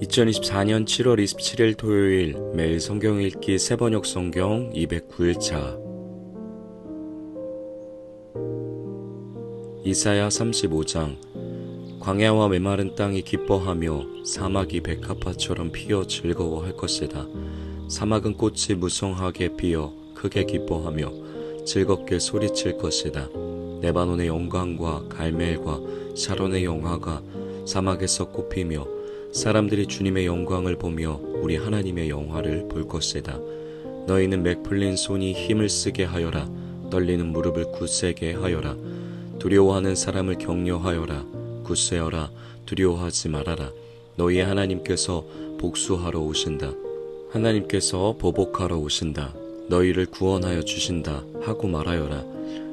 2024년 7월 27일 토요일 매일 성경 읽기 세번역 성경 209일차 이사야 35장 광야와 메마른 땅이 기뻐하며 사막이 백합화처럼 피어 즐거워할 것이다. 사막은 꽃이 무성하게 피어 크게 기뻐하며 즐겁게 소리칠 것이다. 레바논의 영광과 갈멜과 샤론의 영화가 사막에서 꽃피며 사람들이 주님의 영광을 보며 우리 하나님의 영화를 볼 것이다. 너희는 맥풀린 손이 힘을 쓰게 하여라. 떨리는 무릎을 굳세게 하여라. 두려워하는 사람을 격려하여라. 굳세어라. 두려워하지 말아라. 너희의 하나님께서 복수하러 오신다. 하나님께서 보복하러 오신다. 너희를 구원하여 주신다. 하고 말하여라.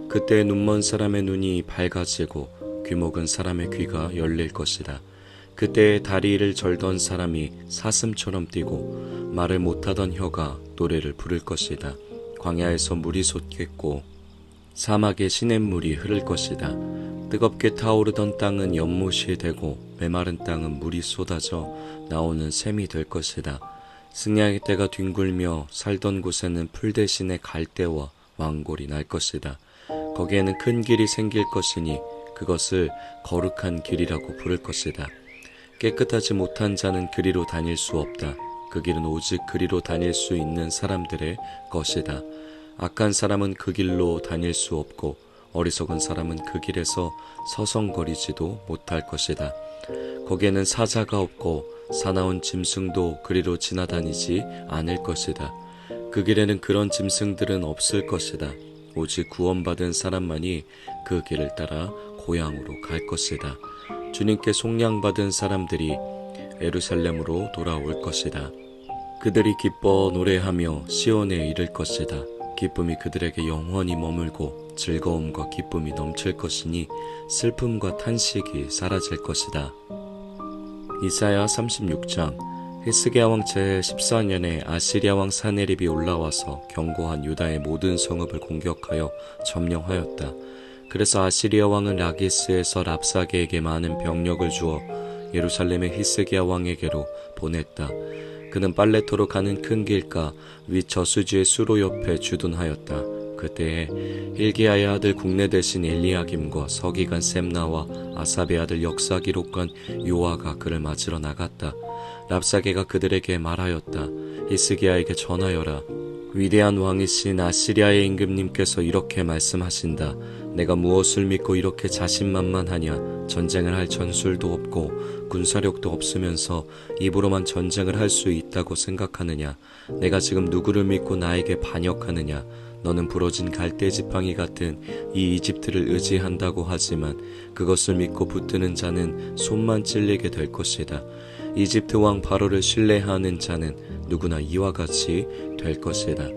그때 눈먼 사람의 눈이 밝아지고 귀목은 사람의 귀가 열릴 것이다. 그때 다리를 절던 사람이 사슴처럼 뛰고 말을 못하던 혀가 노래를 부를 것이다. 광야에서 물이 솟겠고 사막에 시냇물이 흐를 것이다. 뜨겁게 타오르던 땅은 연못이 되고 메마른 땅은 물이 쏟아져 나오는 샘이 될 것이다. 승냥의 때가 뒹굴며 살던 곳에는 풀 대신에 갈대와 왕골이 날 것이다. 거기에는 큰 길이 생길 것이니 그것을 거룩한 길이라고 부를 것이다. 깨끗하지 못한 자는 그리로 다닐 수 없다. 그 길은 오직 그리로 다닐 수 있는 사람들의 것이다. 악한 사람은 그 길로 다닐 수 없고 어리석은 사람은 그 길에서 서성거리지도 못할 것이다. 거기에는 사자가 없고 사나운 짐승도 그리로 지나다니지 않을 것이다. 그 길에는 그런 짐승들은 없을 것이다. 오직 구원받은 사람만이 그 길을 따라 고향으로 갈 것이다. 주님께 속량받은 사람들이 에루살렘으로 돌아올 것이다. 그들이 기뻐 노래하며 시온에 이를 것이다. 기쁨이 그들에게 영원히 머물고 즐거움과 기쁨이 넘칠 것이니 슬픔과 탄식이 사라질 것이다. 이사야 36장 히스기야 왕 제14년에 아시리아 왕 사네립이 올라와서 경고한 유다의 모든 성읍을 공격하여 점령하였다. 그래서 아시리아 왕은 라기스에서 랍사게에게 많은 병력을 주어 예루살렘의 히스기야 왕에게로 보냈다. 그는 빨레토로 가는 큰 길가 위 저수지의 수로 옆에 주둔하였다. 그때에 힐기야의 아들 국내 대신 엘리야김과 서기관 셈나와 아삽의 아들 역사 기록관 요아가 그를 맞으러 나갔다. 랍사게가 그들에게 말하였다. 히스기야에게 전하여라. 위대한 왕이신 아시리아의 임금님께서 이렇게 말씀하신다. 내가 무엇을 믿고 이렇게 자신만만하냐? 전쟁을 할 전술도 없고 군사력도 없으면서 입으로만 전쟁을 할 수 있다고 생각하느냐? 내가 지금 누구를 믿고 나에게 반역하느냐? 너는 부러진 갈대 지팡이 같은 이 이집트를 의지한다고 하지만 그것을 믿고 붙드는 자는 손만 찔리게 될 것이다. 이집트 왕 바로를 신뢰하는 자는 누구나 이와 같이 될 것이다.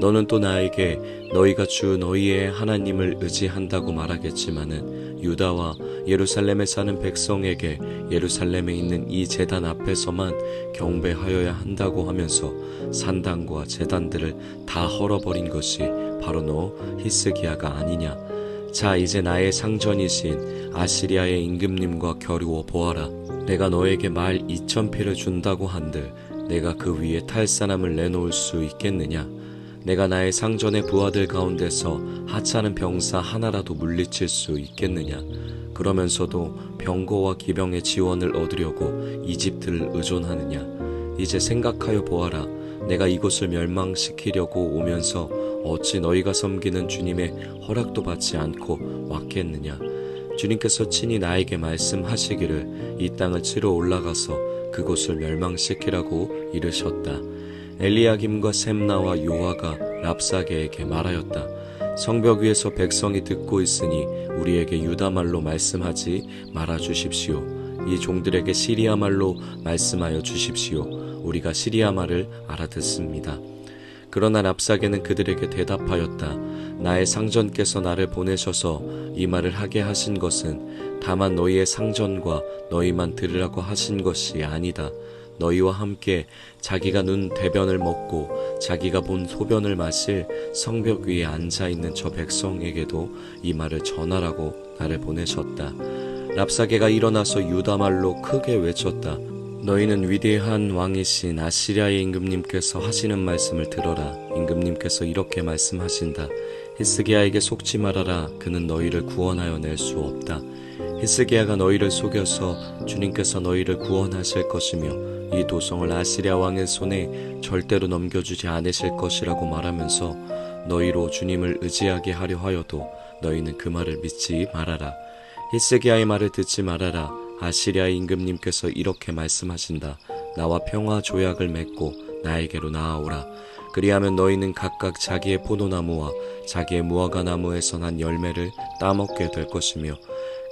너는 또 나에게 너희가 주 너희의 하나님을 의지한다고 말하겠지만은 유다와 예루살렘에 사는 백성에게 예루살렘에 있는 이 재단 앞에서만 경배하여야 한다고 하면서 산당과 재단들을 다 헐어버린 것이 바로 너 히스기야가 아니냐. 자 이제 나의 상전이신 아시리아의 임금님과 겨루어 보아라. 내가 너에게 말 이천 피를 준다고 한들 내가 그 위에 탈 사람을 내놓을 수 있겠느냐? 내가 나의 상전의 부하들 가운데서 하찮은 병사 하나라도 물리칠 수 있겠느냐? 그러면서도 병거와 기병의 지원을 얻으려고 이집트를 의존하느냐? 이제 생각하여 보아라. 내가 이곳을 멸망시키려고 오면서 어찌 너희가 섬기는 주님의 허락도 받지 않고 왔겠느냐? 주님께서 친히 나에게 말씀하시기를 이 땅을 치러 올라가서 그곳을 멸망시키라고 이르셨다. 엘리야김과 셈나와 요아가 랍사게에게 말하였다. 성벽 위에서 백성이 듣고 있으니 우리에게 유다 말로 말씀하지 말아 주십시오. 이 종들에게 시리아 말로 말씀하여 주십시오. 우리가 시리아 말을 알아듣습니다. 그러나 랍사게는 그들에게 대답하였다. 나의 상전께서 나를 보내셔서 이 말을 하게 하신 것은 다만 너희의 상전과 너희만 들으라고 하신 것이 아니다. 너희와 함께 자기가 눈 대변을 먹고 자기가 본 소변을 마실 성벽 위에 앉아 있는 저 백성에게도 이 말을 전하라고 나를 보내셨다. 랍사게가 일어나서 유다 말로 크게 외쳤다. 너희는 위대한 왕이신 아시리아의 임금님께서 하시는 말씀을 들어라. 임금님께서 이렇게 말씀하신다. 히스기야에게 속지 말아라. 그는 너희를 구원하여 낼 수 없다. 히스기야가 너희를 속여서 주님께서 너희를 구원하실 것이며 이 도성을 아시리아 왕의 손에 절대로 넘겨주지 않으실 것이라고 말하면서 너희로 주님을 의지하게 하려 하여도 너희는 그 말을 믿지 말아라. 히스기야의 말을 듣지 말아라. 아시리아 임금님께서 이렇게 말씀하신다. 나와 평화 조약을 맺고 나에게로 나아오라. 그리하면 너희는 각각 자기의 포도나무와 자기의 무화과 나무에서 난 열매를 따먹게 될 것이며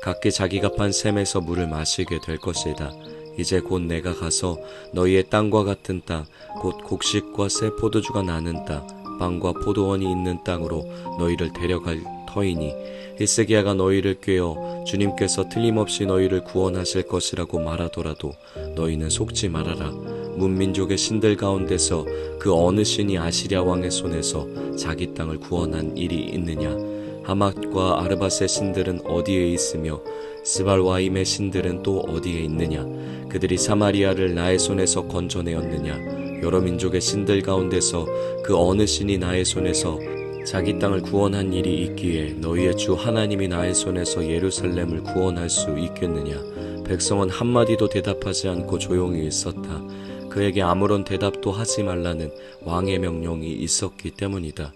각기 자기가 판 샘에서 물을 마시게 될 것이다. 이제 곧 내가 가서 너희의 땅과 같은 땅, 곧 곡식과 새 포도주가 나는 땅, 빵과 포도원이 있는 땅으로 너희를 데려갈 터이니 히스기야가 너희를 꾀어 주님께서 틀림없이 너희를 구원하실 것이라고 말하더라도 너희는 속지 말아라. 문민족의 신들 가운데서 그 어느 신이 아시리아 왕의 손에서 자기 땅을 구원한 일이 있느냐? 하맛과 아르바스의 신들은 어디에 있으며 스발와임의 신들은 또 어디에 있느냐? 그들이 사마리아를 나의 손에서 건져내었느냐? 여러 민족의 신들 가운데서 그 어느 신이 나의 손에서 자기 땅을 구원한 일이 있기에 너희의 주 하나님이 나의 손에서 예루살렘을 구원할 수 있겠느냐? 백성은 한마디도 대답하지 않고 조용히 있었다. 그에게 아무런 대답도 하지 말라는 왕의 명령이 있었기 때문이다.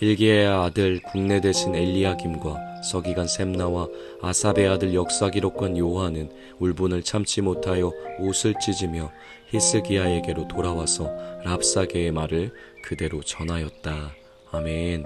Hil기의 아들 국내 대신 엘리야김과 서기관 셈나와 아삽의 아들 역사 기록관 요한은 울분을 참지 못하여 옷을 찢으며 히스기야에게로 돌아와서 랍사게의 말을 그대로 전하였다. 아멘.